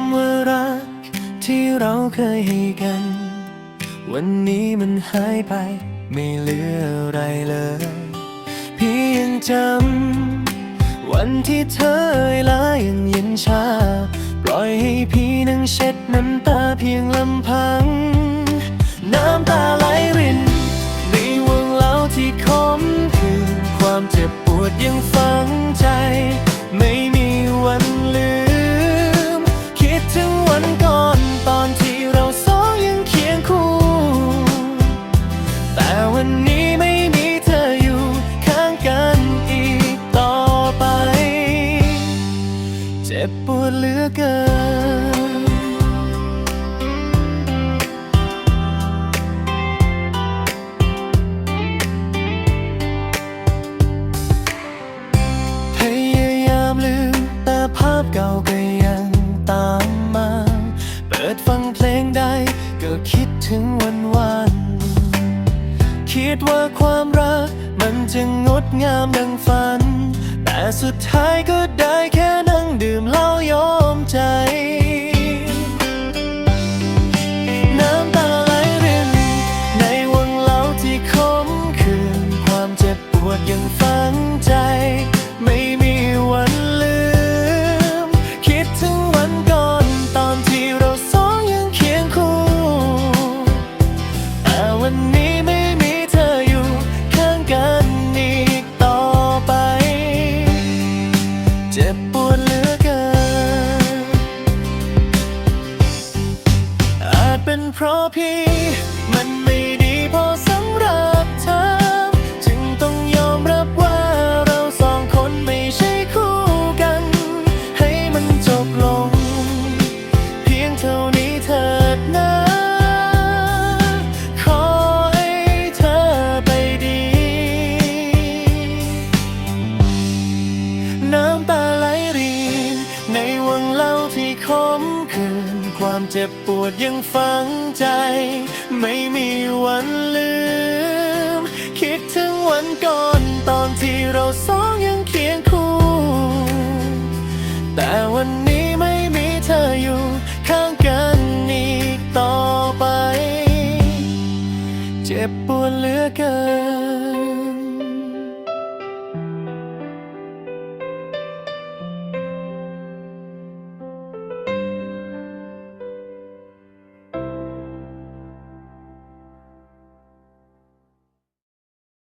ำว่ารักที่เราเคยให้กัน วันนี้มันหายไป ไม่เหลืออะไรเลย เพียงจำวันที่เธอเอ่ยลายังเย็นชา ปล่อยให้พี่นั่งเช็ดน้ำตาเพียงลำพัง น้ำตาไหลรินในวงเล่าที่คมคืนความเจ็บปวดยัง จ็บปวดเหลือเกิน พยายามลืม แต่ภาพเก่าก็ยังตามมา เปิดฟังเพลงใดก็คิดถึงวันวัน คิดว่าความรัก มันจะงดงามดังฝัน แต่สุดท้ายก็ได้แค่นั่ง ดื่มเหล้าย้อ พี่มันไม่ดีพอสำหรับ ความเจ็บปวดยังฝังใจ ไม่มีวันลืม คิดถึงวันก่อนตอนที่เราสองยังเคียงคู่ แต่วันนี้ไม่มีเธออยู่ข้างกันอีกต่อไป เจ็บปวดเหลือเกิน